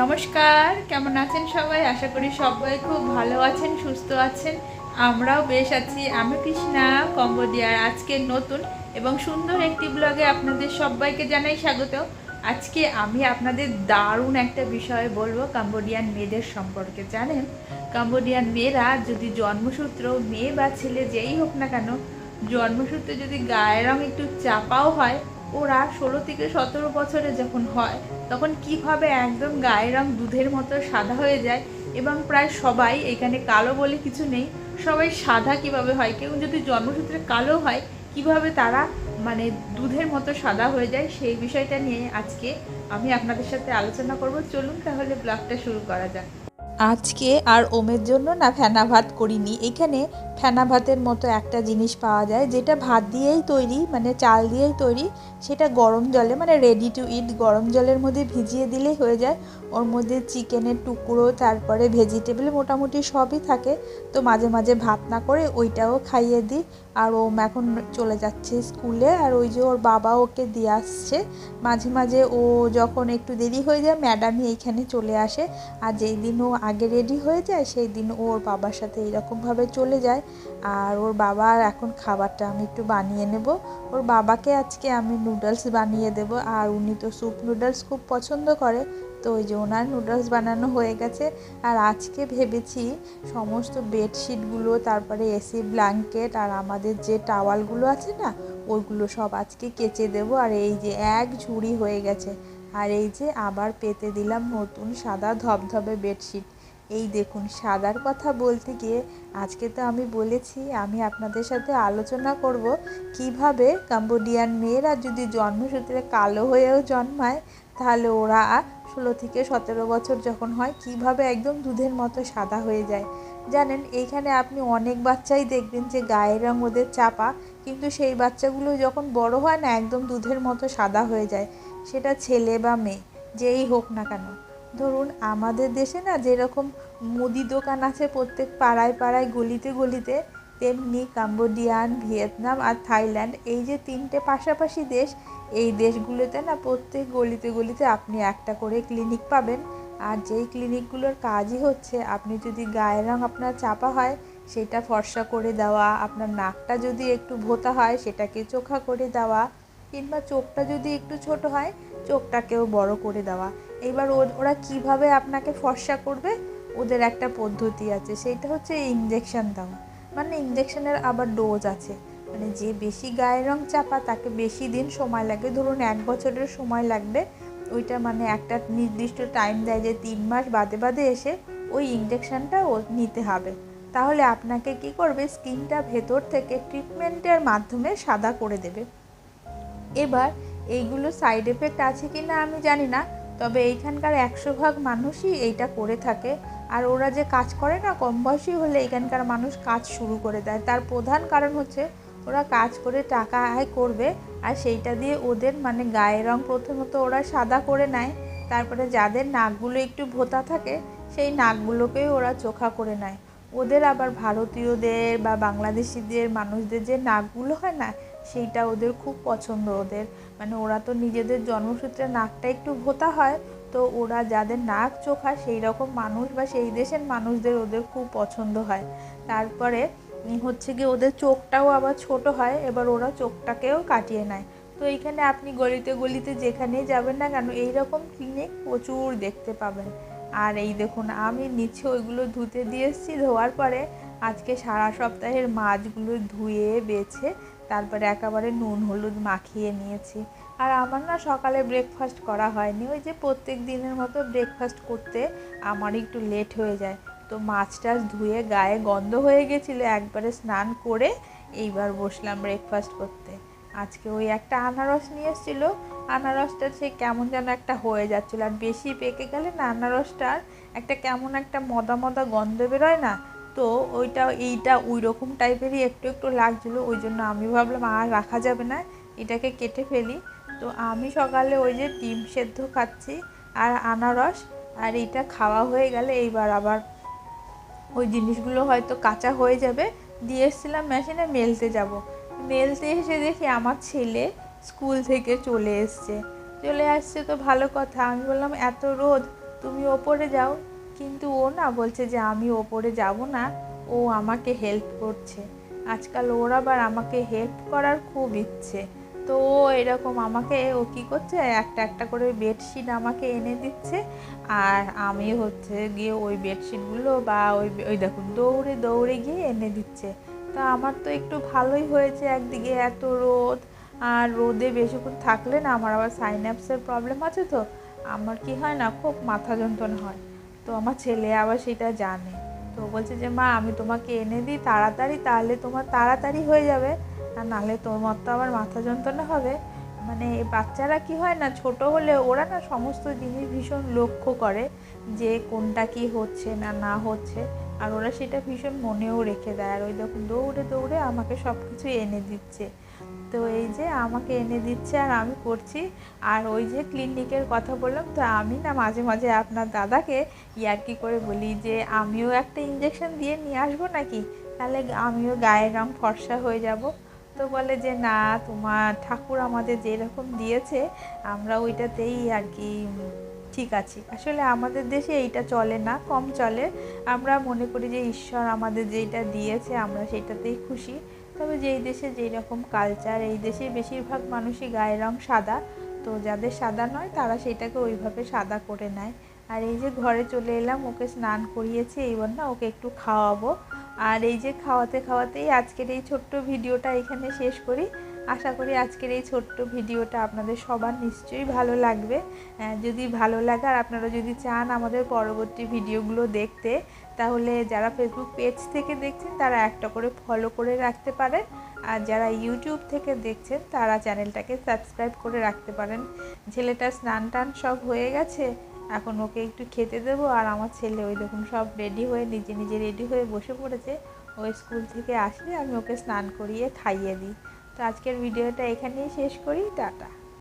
নমস্কার, কেমন আছেন সবাই? আশা করি সবাই খুব ভালো আছেন, সুস্থ আছেন। আমরাও বেশ আছি। আমি কৃষ্ণা কম্বোডিয়ার আজকে নতুন এবং সুন্দর একটি ব্লগে আপনাদের সবাইকে জানাই স্বাগত। আজকে আমি আপনাদের দারুণ একটা বিষয়ে বলব, কাম্বোডিয়ান মেয়েদের সম্পর্কে, জানেন? কাম্বোডিয়ান মেয়েরা যদি জন্মসূত্র, মেয়ে বা ছেলে যেই হোক না কেন, জন্মসূত্রে যদি গায়ের রং একটু চাপাও হয় ওরা ষোলো থেকে সতেরো বছরে যখন হয়, তখন কীভাবে একদম গায়ের রং দুধের মতো সাদা হয়ে যায় এবং প্রায় সবাই এখানে কালো বলে কিছু নেই, সবাই সাদা কীভাবে হয়? কেউ যদি জন্মসূত্রে কালো হয়, কীভাবে তারা মানে দুধের মতো সাদা হয়ে যায় সেই বিষয়টা নিয়ে আজকে আমি আপনাদের সাথে আলোচনা করব। চলুন তাহলে ব্লগটা শুরু করা যাক। আজকে আর ওমের জন্য না ফেনা ভাত করিনি। এখানে ফেনা ভাতের মতো একটা জিনিস পাওয়া যায়, যেটা ভাত দিয়েই তৈরি মানে চাল দিয়েই তৈরি, সেটা গরম জলে মানে রেডি টু ইট গরম জলের মধ্যে ভিজিয়ে দিলেই হয়ে যায়। ওর মধ্যে চিকেনের টুকরো, তারপরে ভেজিটেবল মোটামুটি সবই থাকে। তো মাঝে মাঝে ভাত না করে ওইটাও খাইয়ে দিই। আর ওম এখন চলে যাচ্ছে স্কুলে, আর ওই যে ওর বাবা ওকে দিয়ে আসছে। মাঝে মাঝে ও যখন একটু দেরি হয়ে যায়, ম্যাডামই এইখানে চলে আসে। আর যেই দিন ও আগে রেডি হয়ে যায়, সেই দিন ওর বাবার সাথে এরকমভাবে চলে যায়। আর ওর বাবার এখন খাবারটা আমি একটু বানিয়ে নেব। ওর বাবাকে আজকে আমি নুডলস বানিয়ে দেব। আর উনি তো স্যুপ নুডলস খুব পছন্দ করে। তো ওই যে ওনার নুডলস বানানো হয়ে গেছে। আর আজকে ভেবেছি সমস্ত বেডশিটগুলো তারপরে এসি ব্ল্যাঙ্কেট আর আমাদের যে টাওয়ালগুলো আছে না ওইগুলো সব আজকে কেচে দেবো। আর এই যে এক ঝুড়ি হয়ে গেছে। আর এই যে আবার পেতে দিলাম নতুন সাদা ধবধবে বেডশিট এই দেখুন, সাদার কথা বলতে গিয়ে আজকে তো আমি বলেছি, আমি আপনাদের সাথে আলোচনা করব কীভাবে কাম্বোডিয়ান মেয়েরা যদি জন্মসূত্রে কালো হয়েও জন্মায়, তাহলে ওরা ষোলো থেকে সতেরো বছর যখন হয়, কীভাবে একদম দুধের মতো সাদা হয়ে যায়। জানেন, এইখানে আপনি অনেক বাচ্চাই দেখবেন যে গায়ের রং ওদের চাপা, কিন্তু সেই বাচ্চাগুলো যখন বড় হয় না, একদম দুধের মতো সাদা হয়ে যায়। সেটা ছেলে বা মেয়ে, যেই হোক না কেন। ধরুন, আমাদের দেশে না যেরকম মুদি দোকান আছে প্রত্যেক পাড়ায় পাড়ায়, গলিতে গলিতে, তেমনি কাম্বোডিয়ান, ভিয়েতনাম আর থাইল্যান্ড, এই যে তিনটে পাশাপাশি দেশ, এই দেশগুলোতে না প্রত্যেক গলিতে গলিতে আপনি একটা করে ক্লিনিক পাবেন। আর যেই ক্লিনিকগুলোর কাজই হচ্ছে, আপনি যদি গায়ের রং আপনার চাপা হয়, সেটা ফর্সা করে দেওয়া, আপনার নাকটা যদি একটু ভোতা হয়, সেটাকে চোখা করে দেওয়া, কিংবা চোখটা যদি একটু ছোট হয়, চোখটাকেও বড় করে দেওয়া। এবার ওরা কীভাবে আপনাকে ফর্সা করবে? ওদের একটা পদ্ধতি আছে, সেইটা হচ্ছে ইঞ্জেকশন দেওয়া। মানে ইঞ্জেকশনের আবার ডোজ আছে। মানে যে বেশি গায়ের রং চাপা, তাকে বেশি দিন সময় লাগে। ধরুন এক বছরের সময় লাগবে। ওইটা মানে একটা নির্দিষ্ট টাইম দেয় যে তিন মাস বাদে বাদে এসে ওই ইঞ্জেকশনটা ও নিতে হবে। তাহলে আপনাকে কি করবে? স্কিনটা ভেতর থেকে ট্রিটমেন্টের মাধ্যমে সাদা করে দেবে। এবার এইগুলো সাইড এফেক্ট আছে কি না আমি জানি না। তবে এইখানকার একশো ভাগ মানুষই এইটা করে থাকে। আর ওরা যে কাজ করে না, কম বয়সী হলে এখানকার মানুষ কাজ শুরু করে দেয়। তার প্রধান কারণ হচ্ছে ওরা কাজ করে টাকা আয় করবে আর সেইটা দিয়ে ওদের মানে গায়ের রং প্রথমত ওরা সাদা করে নেয়, তারপরে যাদের নাকগুলো একটু ভোতা থাকে, সেই নাকগুলোকেই ওরা চোখা করে নেয়। ওদের আবার ভারতীয়দের বা বাংলাদেশিদের মানুষদের যে নাকগুলো হয় না সেইটা ওদের খুব পছন্দ ওদের। মানে ওরা তো নিজেদের জন্মসূত্রে নাকটা একটু ভোতা হয়, তো ওরা যাদের নাক চোখা সেই রকম মানুষ বা সেই দেশের মানুষদের ওদের খুব পছন্দ হয়। তারপরে হচ্ছে কি ওদের চোখটাও আবার ছোট হয়, এবার ওরা চোখটাকেও কাটিয়ে নেয়। তো এইখানে আপনি গলিতে গলিতে যেখানেই যাবেন না কেন, এইরকম ক্লিনিক প্রচুর দেখতে পাবেন। আর এই দেখুন, আমি নিচে ওইগুলো ধুতে দিয়ে এসেছি, ধোয়ার পরে আজকে সারা সপ্তাহের মাছগুলো ধুয়ে, বেছে তারপরে একেবারে নুন, হলুদ মাখিয়ে নিয়েছি। আর আমার না সকালে ব্রেকফাস্ট করা হয়নি। ওই যে প্রত্যেক দিনের মতো ব্রেকফাস্ট করতে আমার একটু লেট হয়ে যায়। তো মাছ টাছ ধুয়ে গায়ে গন্ধ হয়ে গেছিল, একবারে স্নান করে এইবার বসলাম ব্রেকফাস্ট করতে। আজকে ওই একটা আনারস নিয়ে এসেছিল। আনারসটা সে কেমন যেন একটা হয়ে যাচ্ছিল। আর বেশি পেকে গেলে না, আনারসটার একটা কেমন একটা মদা মদা গন্ধ বেরোয় না তো ওইটা, এইটা ওই রকম টাইপেরই একটু একটু লাগছিল, ওই জন্য আমি ভাবলাম আর রাখা যাবে না, এটাকে কেটে ফেলি। তো আমি সকালে ওই যে ডিম সেদ্ধ খাচ্ছি আর আনারস, আর এইটা খাওয়া হয়ে গেলে এইবার আবার ওই জিনিসগুলো হয়তো কাঁচা হয়ে যাবে। দিয়ে এসেছিলাম মেশিনে, মেলতে যাব। মেলতে এসে দেখি আমার ছেলে স্কুল থেকে চলে এসছে। চলে আসছে তো ভালো কথা, আমি বললাম, এত রোদ, তুমি ওপরে যাও। কিন্তু ও না বলছে যে আমি ওপরে যাব না, ও আমাকে হেল্প করছে। আজকাল ওর আবার আমাকে হেল্প করার খুব ইচ্ছে। তো ও এরকম আমাকে, ও কী করছে? একটা একটা করে বেডশিট আমাকে এনে দিচ্ছে। আর আমি হচ্ছে গিয়ে ওই বেডশিটগুলো বা ওই ওই দেখুন, দৌড়ে দৌড়ে গিয়ে এনে দিচ্ছে। তা আমার তো একটু ভালোই হয়েছে একদিকে, এত রোদ। আর রোদে বেশিক্ষণ থাকলে না আমার আবার সাইন্যাপসের প্রবলেম আছে তো। আমার কি হয় না, খুব মাথা যন্ত্রণা হয়। তো আমার ছেলে আবার সেটা জানে। তো বলছে যে, মা, আমি তোমাকে এনে দিই তাড়াতাড়ি, তাহলে তোমার তাড়াতাড়ি হয়ে যাবে। আর নাহলে তোমার তো আবার মাথা যন্ত্রণা হবে। মানে বাচ্চারা কি হয় না, ছোট হলে ওরা না সমস্ত জিনিস ভীষণ লক্ষ্য করে যে কোনটা কি হচ্ছে না না হচ্ছে। আর ওরা সেটা ভীষণ মনেও রেখে দেয়। আর ওই দেখুন দৌড়ে দৌড়ে আমাকে সব কিছু এনে দিচ্ছে। তো এই যে আমাকে এনে দিচ্ছে আর আমি করছি। আর ওই যে ক্লিনিকের কথা বললাম, তো আমি না মাঝে মাঝে আপনার দাদাকে ইয়ার্কি করে বলি যে, আমিও একটা ইঞ্জেকশন দিয়ে নিয়ে আসব নাকি? তাহলে আমিও গায়ের রং ফর্সা হয়ে যাব। তো বলে যে, না, তোমার ঠাকুর আমাদের যেরকম দিয়েছে, আমরা ওইটাতেই আর কি ঠিক আছি। আসলে আমাদের দেশে এইটা চলে না, কম চলে। আমরা মনে করি যে, ঈশ্বর আমাদের যেটা দিয়েছে, আমরা সেটাতেই খুশি। তবে যেই দেশে যেই রকম কালচার এই দেশে বেশিরভাগ মানুষই গায়ের রং সাদা। তো যাদের সাদা নয়, তারা সেটাকে ওইভাবে সাদা করে নেয়। আর এই যে ঘরে চলে এলাম, ওকে স্নান করিয়েছি এইবার না ওকে একটু খাওয়াবো। আর এই যে খাওয়াতে খাওয়াতেই আজকের এই ছোট্ট ভিডিওটা এখানে শেষ করি। আশা করি আজকের এই ছোট্ট ভিডিওটা আপনাদের সবার নিশ্চয়ই ভালো লাগবে। যদি ভালো লাগে আর আপনারা যদি চান আমাদের পরবর্তী ভিডিওগুলো দেখতে, তাহলে যারা ফেসবুক পেজ থেকে দেখছেন, তারা একটা করে ফলো করে রাখতে পারেন। আর যারা ইউটিউব থেকে দেখছেন, তারা চ্যানেলটাকে সাবস্ক্রাইব করে রাখতে পারেন। ছেলেটা স্নান টান সব হয়ে গেছে, এখন ওকে একটু খেতে দেবো। আর আমার ছেলে ওই দেখুন সব রেডি হয়ে, নিজে নিজে রেডি হয়ে বসে পড়েছে। ও স্কুল থেকে আসলে আমি ওকে স্নান করিয়ে খাইয়ে দিই। তো আজকের ভিডিওটা এখানেই শেষ করি টাটা।